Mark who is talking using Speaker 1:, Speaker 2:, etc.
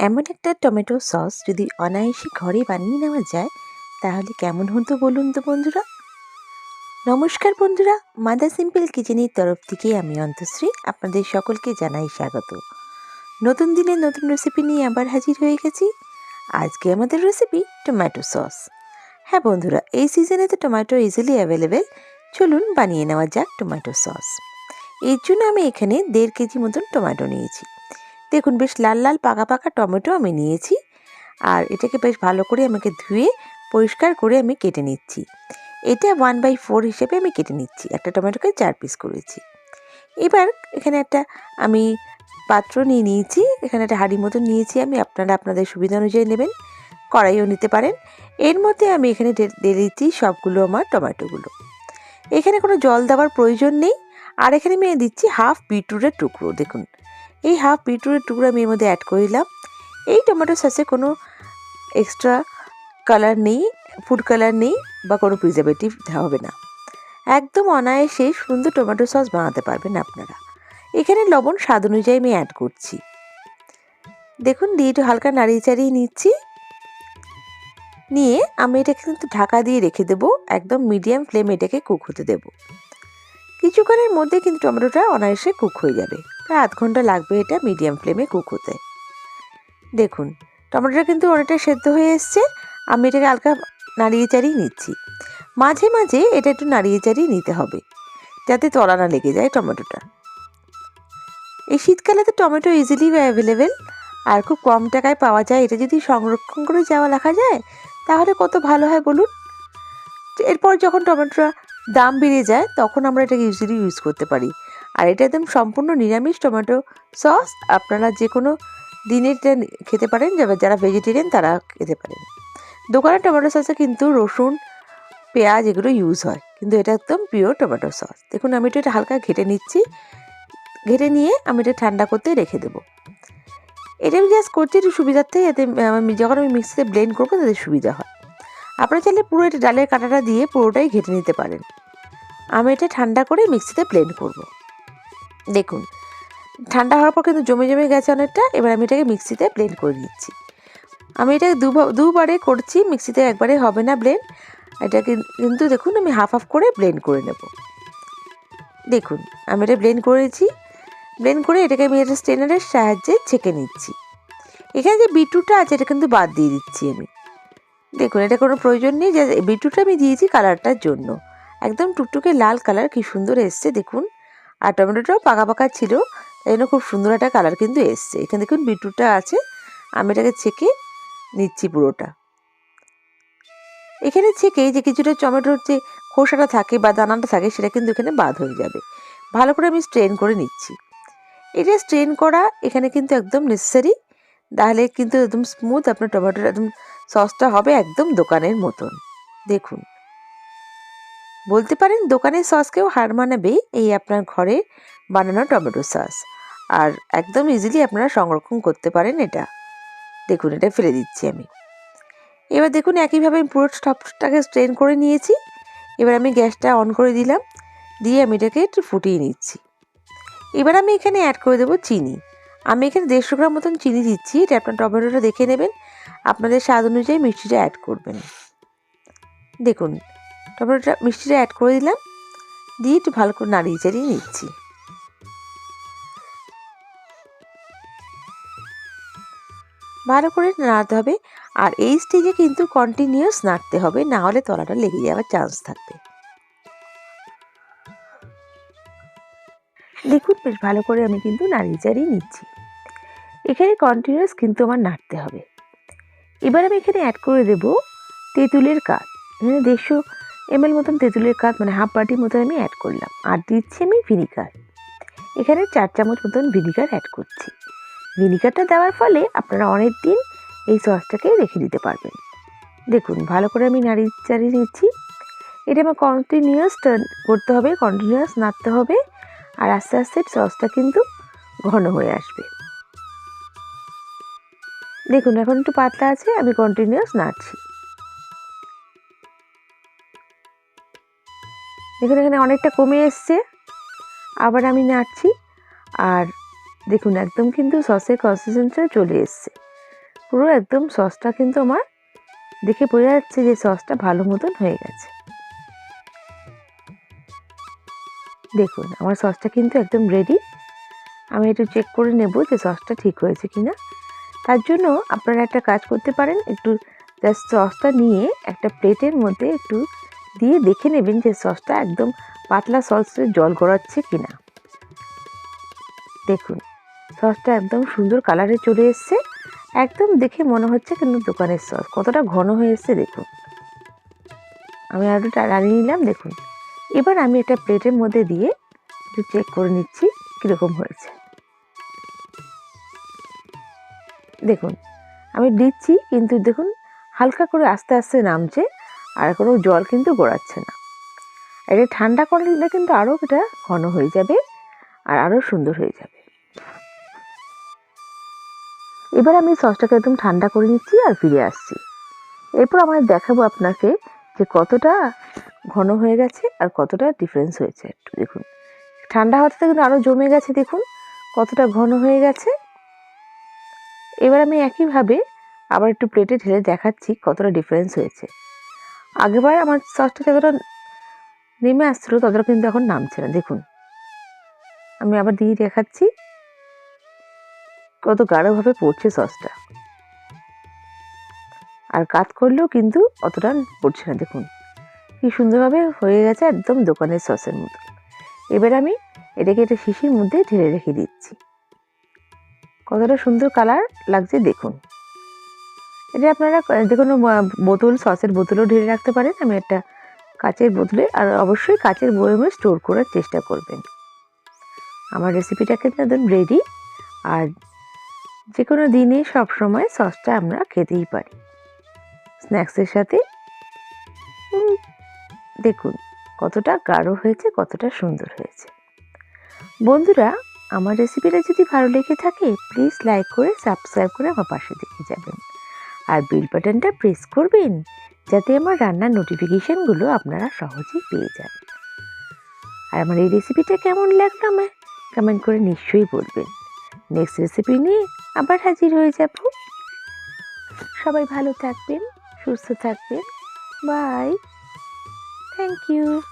Speaker 1: এমন একটা tomato sauce যদি অনায়াসে ঘরে বানিয়ে নেওয়া যায়, তাহলে কেমন হতো বলুন তো বন্ধুরা? নমস্কার বন্ধুরা, মাদার সিম্পল কিচেনের তরফ থেকে আমি অন্তশ্রী আপনাদের সকলকে জানাই স্বাগত। নতুন দিনে নতুন রেসিপি নিয়ে আবার হাজির হয়ে গেছি। আজকে আমাদের রেসিপি টমেটো সস হ্যাঁ বন্ধুরা, এই সিজনে তো টমেটো ইজিলি অ্যাভেলেবেল চলুন বানিয়ে নেওয়া যাক টমেটো সস এর জন্য আমি এখানে দেড় কেজি মতন টমেটো নিয়েছি। দেখুন বেশ লাল লাল পাকা পাকা টমেটো আমি নিয়েছি। আর এটাকে বেশ ভালো করে আমাকে ধুয়ে, পরিষ্কার করে আমি কেটে নিচ্ছি। এটা ওয়ান বাই ফোর হিসেবে আমি কেটে নিচ্ছি। একটা টমেটোকে চার পিস করেছি। এবার এখানে একটা আমি পাত্র নিয়ে নিয়েছি। এখানে একটা হাঁড়ি মতো নিয়েছি আমি। আপনারা আপনাদের সুবিধা অনুযায়ী নেবেন। কড়াইও নিতে পারেন। এর মধ্যে আমি এখানে দিয়ে দিচ্ছি সবগুলো আমার টমেটোগুলো। এখানে কোনো জল দেওয়ার প্রয়োজন নেই। আর এখানে আমি দিচ্ছি হাফ বিটরুটের টুকরো। দেখুন এই হাফ বিটরুটের টুকরো আমি এর মধ্যে অ্যাড করে দিলাম। এই টমেটো সসে কোনো এক্সট্রা কালার নেই ফুড কালার নেই বা কোনো প্রিজারভেটিভ হবে না। একদম অনায়াসে সুন্দর টমেটো সস বানাতে পারবেন আপনারা। এখানে লবণ স্বাদ অনুযায়ী আমি অ্যাড করছি। দেখুন, দিয়ে একটু হালকা নাড়িয়ে চাড়িয়ে নিচ্ছি। নিয়ে আমি এটাকে কিন্তু ঢাকা দিয়ে রেখে দেবো, একদম মিডিয়াম ফ্লেমে এটাকে কুক হতে দেবো। কিছুক্ষণের মধ্যে কিন্তু টমেটোটা অনায়াসে কুক হয়ে যাবে। প্রায় আধ ঘণ্টা লাগবে এটা মিডিয়াম ফ্লেমে কুক হতে। দেখুন, টমেটোটা কিন্তু অনেকটা সেদ্ধ হয়ে এসছে। আমি এটাকে হালকা নাড়িয়ে চাড়িয়ে নিচ্ছি। মাঝে মাঝে এটা একটু নাড়িয়ে চাড়িয়ে নিতে হবে, যাতে তলা না লেগে যায় টমেটোটা। এই শীতকালে তো টমেটো ইজিলি অ্যাভেলেবেল আর খুব কম টাকায় পাওয়া যায়। এটা যদি সংরক্ষণ করে যাওয়া লেখা যায়, তাহলে কত ভালো হয় বলুন? এরপর যখন টমেটোটা দাম বেড়ে যায়, তখন আমরা এটাকে ইজিলি ইউজ করতে পারি। আর এটা একদম সম্পূর্ণ নিরামিষ টমেটো সস আপনারা যে কোনো দিনে এটা খেতে পারেন যারা ভেজিটেরিয়ান তারা খেতে পারেন। দোকানের টমেটো সসে কিন্তু রসুন, পেঁয়াজ এগুলো ইউজ হয়, কিন্তু এটা একদম পিওর টমেটো সস দেখুন, আমি এটা হালকা ঘেটে নিচ্ছি। ঘেটে নিয়ে আমি এটা ঠান্ডা করতে রেখে দেবো। এটা আমি জাস্ট করছি, একটু সুবিধার্থে যাতে যখন আমি মিক্সিতে ব্লেন্ড করব তাদের সুবিধা হয়। আপনারা চাইলে পুরো এটা ডালের কাঁটাটা দিয়ে পুরোটাই ঘেটে নিতে পারেন। আমি এটা ঠান্ডা করে মিক্সিতে ব্লেন্ড করব। দেখুন, ঠান্ডা হওয়ার পর কিন্তু জমে জমে গেছে অনেকটা, এবার আমি এটাকে মিক্সিতে ব্লেন্ড করে নিচ্ছি। আমি এটা দুবারে করছি, মিক্সিতে একবারে হবে না ব্লেন্ড এটা কিন্তু দেখুন, আমি হাফ হাফ করে ব্লেন্ড করে নেব। দেখুন, আমি এটা ব্লেন্ড করেছি। ব্লেন্ড করে এটাকে আমি একটা স্টেনারের সাহায্যে ছেঁকে নিচ্ছি। এখানে যে বিটরুটটা আছে, এটা কিন্তু বাদ দিয়ে দিচ্ছি আমি। দেখুন, এটা কোনো প্রয়োজন নেই যে বিটরুটটা আমি দিয়েছি কালারটার জন্য। একদম টুকটুকে লাল কালার, কি সুন্দর এসছে, দেখুন। আর টমেটোটাও পাকা পাকা ছিল, তাই জন্য খুব সুন্দর একটা কালার কিন্তু এসছে। এখানে দেখুন বিটরুটটা আছে, আমি এটাকে ছেঁকে নিচ্ছি পুরোটা। এখানে ছেঁকে যে কিছুটা টমেটোর যে খোসাটা থাকে বা দানাটা থাকে, সেটা কিন্তু এখানে বাদ হয়ে যাবে। ভালো করে আমি স্ট্রেন করে নিচ্ছি। এটা স্ট্রেন করা এখানে কিন্তু একদম নেসেসারি তাহলে কিন্তু একদম স্মুথ আপনার টমেটোর একদম সসটা হবে একদম দোকানের মতন। দেখুন। বলতে পারেন দোকানের সসকেও হার মানাবে এই আপনার ঘরে বানানো টমেটো সস আর একদম ইজিলি আপনারা সংরক্ষণ করতে পারেন এটা। দেখুন, এটা ফেলে দিচ্ছি আমি। এবার দেখুন একইভাবে আমি পুরো স্টপটাকে স্ট্রেন করে নিয়েছি। এবার আমি গ্যাসটা অন করে দিলাম। দিয়ে আমি এটাকে একটু ফুটিয়ে নিচ্ছি। এবার আমি এখানে অ্যাড করে দেবো চিনি। আমি এখানে দেড়শো গ্রাম মতন চিনি দিচ্ছি। এটা আপনার টমেটোটা দেখে নেবেন। আপনাদের স্বাদ অনুযায়ী মিষ্টিটা অ্যাড করবেন। দেখুন, টমেটোটা মিষ্টিটা অ্যাড করে দিলাম। দিয়ে একটু ভালো করে নাড়িয়ে চাড়িয়ে নিচ্ছি। ভালো করে নাড়াতে হবে। আর এই স্টেজে কিন্তু কন্টিনিউয়াস নাড়তে হবে। না হলে তলাটা লেগে যাওয়ার চান্স থাকবে। দেখুন বেশ ভালো করে আমি কিন্তু নাড়িয়ে চাড়িয়ে নিচ্ছি। এখানে কন্টিনিউয়াস কিন্তু আমার নাড়তে হবে। এবার আমি এখানে অ্যাড করে দেব তেঁতুলের কাঠ এখানে দেড়শো এমএল মতন তেঁতুলের কাঠ মানে হাফ বাটির মতন আমি অ্যাড করলাম। আর দিচ্ছি আমি ভিনিগার এখানে চার চামচ মতন ভিনিগার অ্যাড করছি। ভিনিগারটা দেওয়ার ফলে আপনারা অনেক দিন এই সসটাকে রেখে দিতে পারবেন। দেখুন, ভালো করে আমি নাড়ি চাড়িয়ে নিচ্ছি। এটা আমার কন্টিনিউয়াস টার্ন করতে হবে কন্টিনিউয়াস নাড়তে হবে। আর আস্তে আস্তে সসটা কিন্তু ঘন হয়ে আসবে। দেখুন, এখন একটু পাতলা আছে, আমি কন্টিনিউয়াস নাড়ছি। দেখুন, এখানে অনেকটা কমে এসছে। আবার আমি নাড়ছি, আর দেখুন, একদম কিন্তু সসের কনসিস্টেন্সিটা চলে এসছে। পুরো একদম সসটা কিন্তু আমার দেখে বোঝা যাচ্ছে যে সসটা ভালো মতন হয়ে গেছে। দেখুন, আমার সসটা কিন্তু একদম রেডি আমি একটু চেক করে নেব যে সসটা ঠিক হয়েছে কি না তার জন্য আপনারা একটা কাজ করতে পারেন, একটু জাস্ট সসটা নিয়ে একটা প্লেটের মধ্যে একটু দিয়ে দেখে নেবেন যে সসটা একদম পাতলা সসে জল গড়াচ্ছে কি না দেখুন, সসটা একদম সুন্দর কালারে চলে এসছে। একদম দেখে মনে হচ্ছে কিন্তু দোকানের সস, কতটা ঘন হয়ে এসছে দেখুন। আমি আরও রানিয়ে নিলাম, দেখুন। এবার আমি একটা প্লেটের মধ্যে দিয়ে একটু চেক করে নিচ্ছি কীরকম হয়েছে। দেখুন, আমি দিচ্ছি কিন্তু দেখুন, হালকা করে আস্তে আস্তে নামছে আর কোনো জল কিন্তু গড়াচ্ছে না। এটা ঠান্ডা করলে কিন্তু আরও এটা ঘন হয়ে যাবে আর আরও সুন্দর হয়ে যাবে। এবার আমি সসটাকে একদম ঠান্ডা করে নিচ্ছি আর ফিরে আসছি। এরপর আমার দেখাবো আপনাকে যে কতটা ঘন হয়ে গেছে আর কতটা ডিফারেন্স হয়েছে একটু দেখুন। ঠান্ডা হতে কিন্তু আরও জমে গেছে দেখুন, কতটা ঘন হয়ে গেছে। এবার আমি একইভাবে আবার একটু প্লেটে ঢেলে দেখাচ্ছি কতটা ডিফারেন্স হয়েছে। আগেবার আমার সসটা যতটা নেমে আসছিল ততটা কিন্তু এখন নামছে না, দেখুন। আমি আবার দিয়ে দেখাচ্ছি কত গাঢ়ভাবে পড়ছে সসটা আর কাত করলেও কিন্তু অতটা পড়ছে না, দেখুন। কি সুন্দরভাবে হয়ে গেছে একদম দোকানের সসের মতো। এবার আমি এটাকে একটা শিশির মধ্যে ঢেলে রেখে দিচ্ছি। কতটা সুন্দর কালার লাগছে দেখুন। এটা আপনারা যে কোনো বোতল, সসের বোতলও ঢেলে রাখতে পারেন। আমি একটা কাচের বোতলে, আর অবশ্যই কাচের বয়মে স্টোর করার চেষ্টা করবেন। আমার রেসিপিটা কিন্তু একদম রেডি আর যে কোনো দিনে সব সময় সসটা আমরা খেতেই পারি। স্ন্যাক্সের সাথে দেখুন, কতটা গাঢ় হয়েছে, কতটা সুন্দর হয়েছে। বন্ধুরা, আমার রেসিপিটা যদি ভালো লেগে থাকে প্লিজ লাইক করে সাবস্ক্রাইব করে আমার পাশে দেখে যাবেন। আর বিল বাটনটা প্রেস করবেন, যাতে আমার রান্নার নোটিফিকেশানগুলো আপনারা সহজেই পেয়ে যান। আর আমার এই রেসিপিটা কেমন লাগল আমায় কমেন্ট করে নিশ্চয়ই বলবেন। নেক্সট রেসিপি নিয়ে আবার হাজির হয়ে যাব। সবাই ভালো থাকবেন, সুস্থ থাকবেন। Bye Thank you.